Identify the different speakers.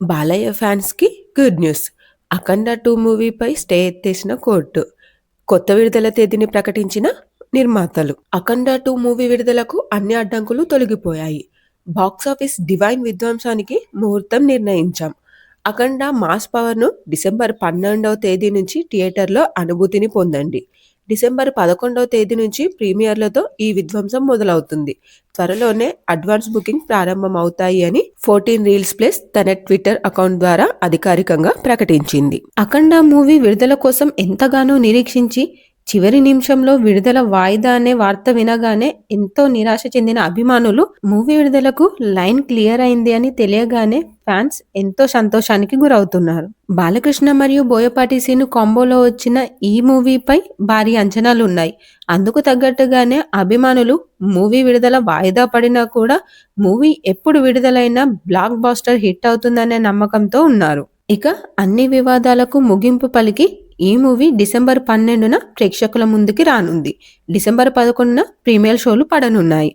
Speaker 1: బాలయ్య ఫ్యాన్స్‌కి good news. 'Akhanda two' మూవీపై stay ఎత్తేసిన కోర్టు. కొత్త విడుదల తేదీని ప్రకటించిన నిర్మాతలు. 'అఖండ టూ' మూవీ విడుదలకు అన్ని అడ్డంకులు తొలగిపోయాయి. బాక్సాఫీస్ డివైన్ విధ్వంసానికి ముహూర్తం నిర్ణయించాం. 'అఖండ' మాస్ పవర్ను డిసెంబర్ పన్నెండవ తేదీ నుంచి థియేటర్లో అనుభూతిని పొందండి. డిసెంబర్ పదకొండవ తేదీ నుంచి ప్రీమియర్లతో ఈ విధ్వంసం మొదలవుతుంది. త్వరలోనే అడ్వాన్స్ బుకింగ్ ప్రారంభమవుతాయి అని ఫోర్టీన్ రీల్స్ ప్లస్ తన ట్విట్టర్ అకౌంట్ ద్వారా అధికారికంగా ప్రకటించింది. 'అఖండ' మూవీ విడుదల కోసం ఎంతగానో నిరీక్షించి చివరి నిమిషంలో విడుదల వాయిదా అనే వార్త వినగానే ఎంతో నిరాశ చెందిన అభిమానులు మూవీ విడుదలకు లైన్ క్లియర్ అయింది అని తెలియగానే ఫ్యాన్స్ ఎంతో సంతోషానికి గురవుతున్నారు. బాలకృష్ణ మరియు బోయపాటి శ్రీను కాంబోలో వచ్చిన ఈ మూవీపై భారీ అంచనాలు ఉన్నాయి అందుకు తగ్గట్టుగానే అభిమానులు మూవీ విడుదల వాయిదా పడినా కూడా మూవీ ఎప్పుడు విడుదలైనా బ్లాక్ బాస్టర్ హిట్ అవుతుందనే నమ్మకంతో ఉన్నారు. ఇక అన్ని వివాదాలకు ముగింపు పలికి ఈ మూవీ డిసెంబర్ పన్నెండున ప్రేక్షకుల ముందుకి రానుంది. డిసెంబర్ పదకొండున ప్రీమియర్ షోలు పడనున్నాయి.